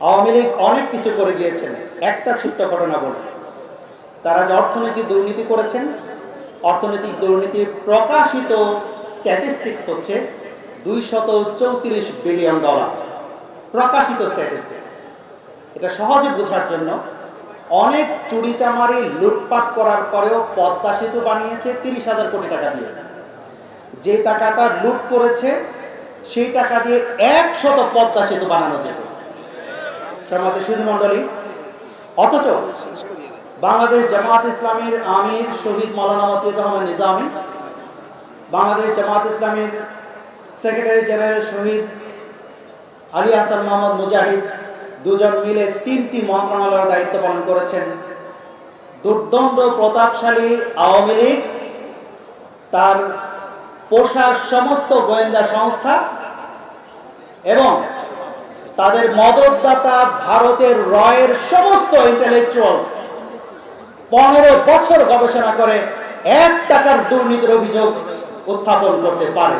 আওয়ামী লীগ অনেক কিছু করে গিয়েছেন। একটা ছোট্ট ঘটনা বলুন। তারা যে অর্থনৈতিক দুর্নীতি করেছেন, অর্থনৈতিক দুর্নীতির প্রকাশিত স্ট্যাটিস্টিক্স হচ্ছে দুইশত চৌত্রিশ বিলিয়ন ডলার প্রকাশিত স্ট্যাটিস্টিক্স এটা সহজে বোঝার জন্য অনেক চুরি চামারি লুটপাট করার পরেও পদ্মা সেতু বানিয়েছে তিরিশ হাজার কোটি টাকা দিয়ে। যে টাকা তার লুট করেছে, সেই টাকা দিয়ে একশত পদ্মা সেতু বানানো যেত। সমাজের সুধী মণ্ডলী অথচ বাংলাদেশ জামাত ইসলামের আমির শহীদ মৌলানা মতিউর রহমান নিজামী, বাংলাদেশ জামাত ইসলামের সেক্রেটারি জেনারেল শহীদ আলী হাসান মোহাম্মদ মুজাহিদ, দুজন মিলে তিনটি মন্ত্রণালয়ের দায়িত্ব পালন করেছেন। দুর্দণ্ড প্রতাপশালী আওয়ামী লীগ, তার পোষার সমস্ত গোয়েন্দা সংস্থা এবং তাদের মদতদাতা ভারতের রয়ের সমস্ত ইন্টেলেকচুয়ালস পনেরো বছর গবেষণা করে এক টাকার দুর্নীতির অভিযোগ উত্থাপন করতে পারে।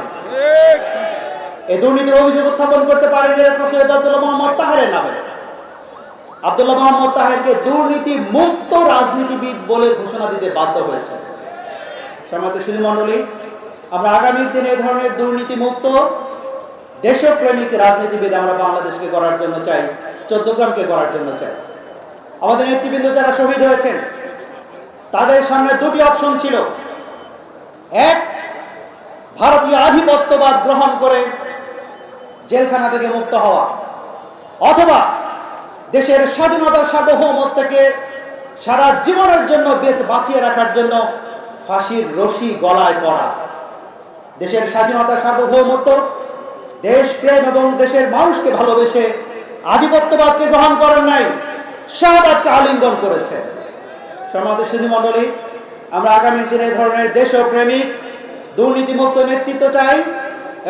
এই দুর্নীতির অভিযোগ উত্থাপন করতে এরকম সৈয়দ মোহাম্মদ তাহেরের নামে। আব্দুল্লাহ মোহাম্মদ তাহেরকে দুর্নীতি মুক্ত রাজনীতিবিদ বলে ঘোষণা দিতে বাধ্য হয়েছে। সমাজ সুধী মণ্ডলী আমরা আগামীর দিনে এই ধরনের দুর্নীতি মুক্ত দেশপ্রেমিক রাজনীতিবিদ আমরা বাংলাদেশকে করার জন্য চাই, চোদ্দগ্রামকে করার জন্য চাই। আমাদের নেতৃবৃন্দ যারা শহীদ হয়েছেন, তাদের সামনে দুটি অপশন ছিল। এক, ভারতীয় আধিপত্যবাদ গ্রহণ করে জেলখানা থেকে মুক্ত হওয়া, অথবা দেশের স্বাধীনতার সার্বভৌমত্ব থেকে সারা জীবনের জন্য বেঁচে বাঁচিয়ে রাখার জন্য ফাঁসির রশি গলায় পড়া। দেশের স্বাধীনতা সার্বভৌমত্ব দেশপ্রেম এবং দেশের মানুষকে ভালোবেসে আধিপত্যবাদকে গ্রহণ করেন নাই, শাহাদাতকে আলিঙ্গন করেছে। মণ্ডলী আমরা আগামী দিনে এই ধরনের দেশপ্রেমিক দুর্নীতিমুক্ত নেতৃত্ব চাই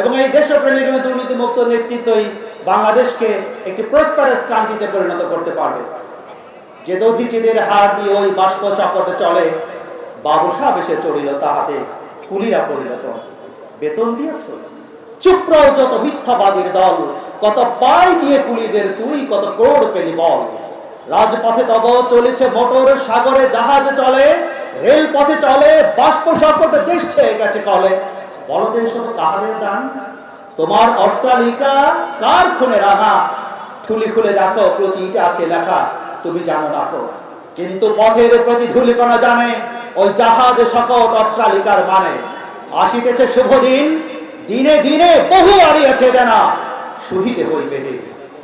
এবং এই দেশপ্রেমিক এবং দুর্নীতিমুক্ত নেতৃত্বই বাংলাদেশকে একটি প্রসপারাস কান্ট্রিতে পরিণত করতে পারবে। যে দধিচিদের হার দিয়ে ওই বাষ্প চকটে চলে বাবুসা বেশে চড়িল তাহাতে, কুলিরা পরিণত বেতন দিয়েছ? চুপ্রাও যত মিথ্যাবাদীর দল, কত পাই দিয়ে কুলিদের তুই, কত ক্রোড় পেলি বল। রাজপথে তব চলেছে মোটর, সাগরে জাহাজ চলে রেল পথে চলে বাষ্প সংকটে দেশ ছেয়ে গেছে কলে। বলদের সব কাহাদের দান? তোমার অট্টালিকা কার খুনে রাঙা? ঠুলি খুলে দেখো, প্রতিটা আছে লেখা, তুমি জানো দেখো। কিন্তু পথের প্রতি ধুলিকণা জানে, ওই জাহাজ সকট অট্টালিকার মানে। আসিতেছে শুভ দিন দিনে দিনে বহু বাড়ি আছে জানা। শুধিতে হইবে রে।